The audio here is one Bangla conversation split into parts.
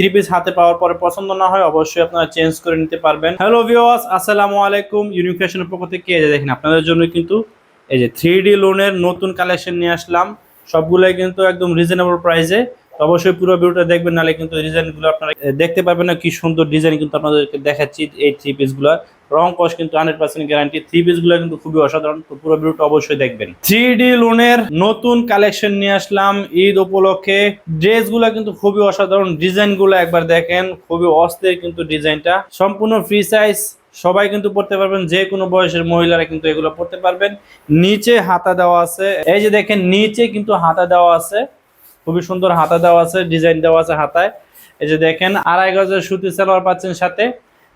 থ্রি পিস হাতে পাওয়ার পরে পছন্দ না হয়, অবশ্যই আপনারা চেঞ্জ করে নিতে পারবেন। হ্যালো ভিওয়াস আসসালামু আলাইকুম। ইউনিক পক্ষ থেকে এই যে দেখেন, আপনাদের জন্য কিন্তু এই যে থ্রি ডি লোনের নতুন কালেকশন নিয়ে আসলাম। সবগুলোই কিন্তু একদম রিজনেবল প্রাইসে অবশ্যই পুরো ভিডিওটা দেখবেন, নাহলে কিন্তু ডিজাইনগুলো আপনারা দেখতে পারবেন না কি সুন্দর ডিজাইন কিন্তু আপনাদেরকে দেখাচ্ছি এই থ্রি পিসগুলো রং কস কিন্তু হান্ড্রেড পার্সেন্ট গ্যারান্টি থ্রি পিসগুলো কিন্তু খুবই অসাধারণ। তো পুরো ভিডিওটা অবশ্যই দেখবেন। থ্রি ডি লোনের নতুন কালেকশন নিয়ে আসলাম ঈদ উপলক্ষে। ড্রেস ড্রেসগুলো কিন্তু খুবই অসাধারণ। ডিজাইন ডিজাইনগুলো একবার দেখেন, খুবই অস্থির কিন্তু ডিজাইনটা। সম্পূর্ণ ফ্রি সাইজ সবাই কিন্তু পড়তে পারবেন, যে কোনো বয়সের মহিলারা কিন্তু এগুলো পড়তে পারবেন। নিচে হাতা দেওয়া আছে। এই যে দেখেন, নিচে কিন্তু হাতা দেওয়া আছে। খুবই সুন্দর হাতা দেওয়া আছে ডিজাইন দেওয়া আছে হাতায়। এই যে দেখেন, আড়াই গজের সুতি সালোয়ার পাচ্ছেন সাথে।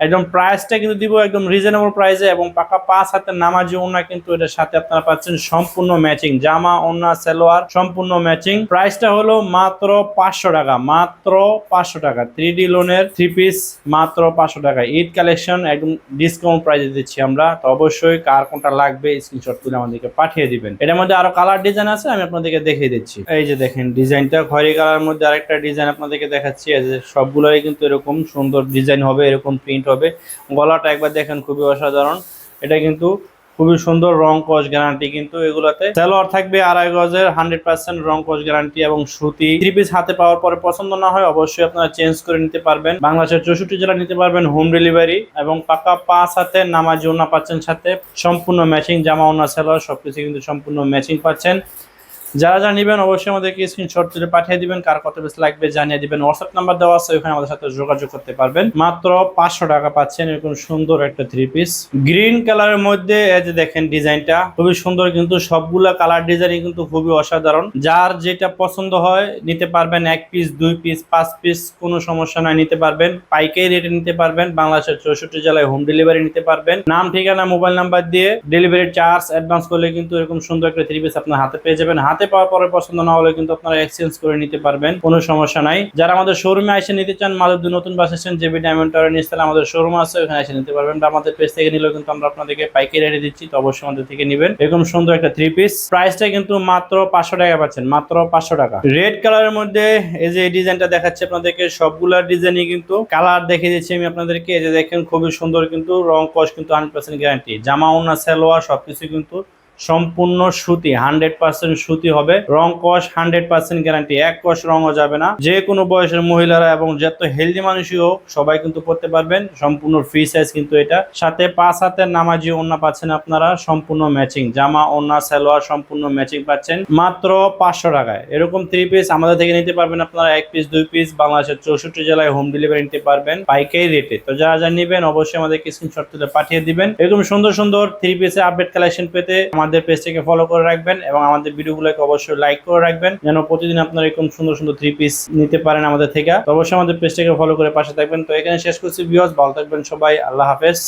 একদম প্রাইসটা কিন্তু দিব একদম রিজনেবল প্রাইসে এবং পাকা পাঁচ হাতের নামাজি ওনা কিন্তু এটার সাথে আপনারা পাচ্ছেন সম্পূর্ণ ম্যাচিং জামা, ওনা, সালোয়ার, সম্পূর্ণ ম্যাচিং প্রাইসটা হলো মাত্র পাঁচশো টাকা, মাত্র পাঁচশো টাকা। থ্রি ডি লোনের থ্রি পিস মাত্র পাঁচশো টাকা। ঈদ কালেকশন একদম ডিসকাউন্ট প্রাইসে দিচ্ছি আমরা। তো অবশ্যই কার কোনটা লাগবে স্ক্রিনশট তুলে আমাদেরকে পাঠিয়ে দিবেন। এটার মধ্যে আরও কালার ডিজাইন আছে, আমি আপনাদেরকে দেখিয়ে দিচ্ছি। এই যে দেখেন ডিজাইনটা খয়রি কালার মধ্যে আরেকটা ডিজাইন আপনাদেরকে দেখাচ্ছি। সবগুলোই কিন্তু এরকম সুন্দর ডিজাইন হবে, এরকম প্রিন্ট হবে। গলাটা একবার দেখেন, খুবই অসাধারণ। এটা কিন্তু খুবই সুন্দর রং কস গ্যারান্টি কিন্তু এগুলাতে। সালোয়ার থাকবে আড়াই গজের হান্ড্রেড পার্সেন্ট রং কস গ্যারান্টি এবং সুতি। থ্রি পিস হাতে পাওয়ার পরে পছন্দ না হয়, অবশ্যই আপনারা চেঞ্জ করে নিতে পারবেন। বাংলাদেশের চৌষট্টি জেলা নিতে পারবেন হোম ডেলিভারি এবং পাকা পাঁচ হাতে নামাজি ওনা পাচ্ছেন সাথে। সম্পূর্ণ ম্যাচিং জামা ওনা সালোয়ার সবকিছু কিন্তু সম্পূর্ণ ম্যাচিং পাচ্ছেন। যারা যারা নেবেন অবশ্যই আমাদেরকে স্ক্রিনশট তুলে পাঠিয়ে দিবেন, কার কত বেশি লাগবে জানিয়ে দিবেন। হোয়াটসঅ্যাপ নাম্বার দেওয়া আছে, ওখানে আমাদের সাথে যোগাযোগ করতে পারবেন। মাত্র পাঁচশো টাকা পাচ্ছেন এরকম সুন্দর একটা থ্রি পিস গ্রিন কালারের মধ্যে, এই যে দেখেন ডিজাইনটা, খুবই সুন্দর কিন্তু সবগুলা কালার ডিজাইন কিন্তু খুবই অসাধারণ। যার যেটা পছন্দ হয়, নিতে পারবেন এক পিস দুই পিস পাঁচ পিস কোনো সমস্যা নাই, নিতে পারবেন। পাইকারি রেটে নিতে পারবেন, বাংলাদেশের চৌষট্টি জেলায় হোম ডেলিভারি নিতে পারবেন। নাম, ঠিকানা মোবাইল নাম্বার দিয়ে ডেলিভারি চার্জ অ্যাডভান্স করলে কিন্তু এরকম সুন্দর একটা থ্রি পিস আপনার হাতে পেয়ে যাবেন। হাতে পাওয়ার পরে পছন্দ না হলে কিন্তু আপনারা এক্সচেঞ্জ করে নিতে পারবেন, কোনো সমস্যা নাই। যারা আমাদের শোরুমে এসে নিতে চান মাধবদী নতুন bus stand, JB diamond tower নিচতলা আমাদের শোরুম আছে, ওখানে এসে নিতে পারবেন। বা আমাদের পেজ থেকে নিলেও কিন্তু আমরা আপনাদেরকে পাইকারি রেটে দিচ্ছি, তো অবশ্যই আমাদের থেকে নেবেন। এরকম সুন্দর একটা থ্রি পিস প্রাইসটা কিন্তু মাত্র পাঁচশো টাকা পাচ্ছেন, মাত্র পাঁচশো টাকা। রেড কালারের মধ্যে এই যে ডিজাইনটা দেখাচ্ছে আপনাদেরকে, সবগুলা ডিজাইনই কিন্তু কালার দেখে দিচ্ছি আমি আপনাদেরকে। এই যে দেখেন, খুবই সুন্দর কিন্তু রং কস কিন্তু হান্ড্রেড পার্সেন্ট গ্যারান্টি জামা ওনা সালোয়ার, সবকিছু কিন্তু সম্পূর্ণ সুতি, হান্ড্রেড পার্সেন্ট সুতি হবে। রং কস, হান্ড্রেড পার্সেন্ট গ্যারান্টি এক কস রঙও যাবে না। যে কোনো বয়সের মহিলারা এবং যত হেলদি মানুষই হোক, সবাই কিন্তু পড়তে পারবেন। সম্পূর্ণ ফ্রি সাইজ কিন্তু এটা। সাথে পাঁচ হাতের নামাজি ওন্না পাচ্ছেন আপনারা, সম্পূর্ণ ম্যাচিং জামা ওন্না সালোয়ার সম্পূর্ণ ম্যাচিং পাচ্ছেন। মাত্র পাঁচশো টাকায়। এরকম থ্রি পিস আমাদের থেকে নিতে পারবেন আপনারা, এক পিস দুই পিস বাংলাদেশের চৌষট্টি জেলায় হোম ডেলিভারি নিতে পারবেন পাইকারি রেটে তো যারা যা নেবেন, অবশ্যই আমাদেরকে স্ক্রিনশট তুলে পাঠিয়ে দিবেন। এরকম সুন্দর সুন্দর থ্রি পিসে আপডেট কালেকশন পেতে আমাদের পেজটাকে ফলো করে রাখবেন এবং আমাদের ভিডিওগুলোকে অবশ্যই লাইক করে রাখবেন। যেন প্রতিদিন আপনারা এরকম সুন্দর সুন্দর থ্রি পিস নিতে পারেন আমাদের থেকে। অবশ্যই আমাদের পেজটাকে ফলো করে পাশে থাকবেন। তো এখানে শেষ করছি ভিউজ ভালো থাকবেন সবাই। আল্লাহ হাফেজ।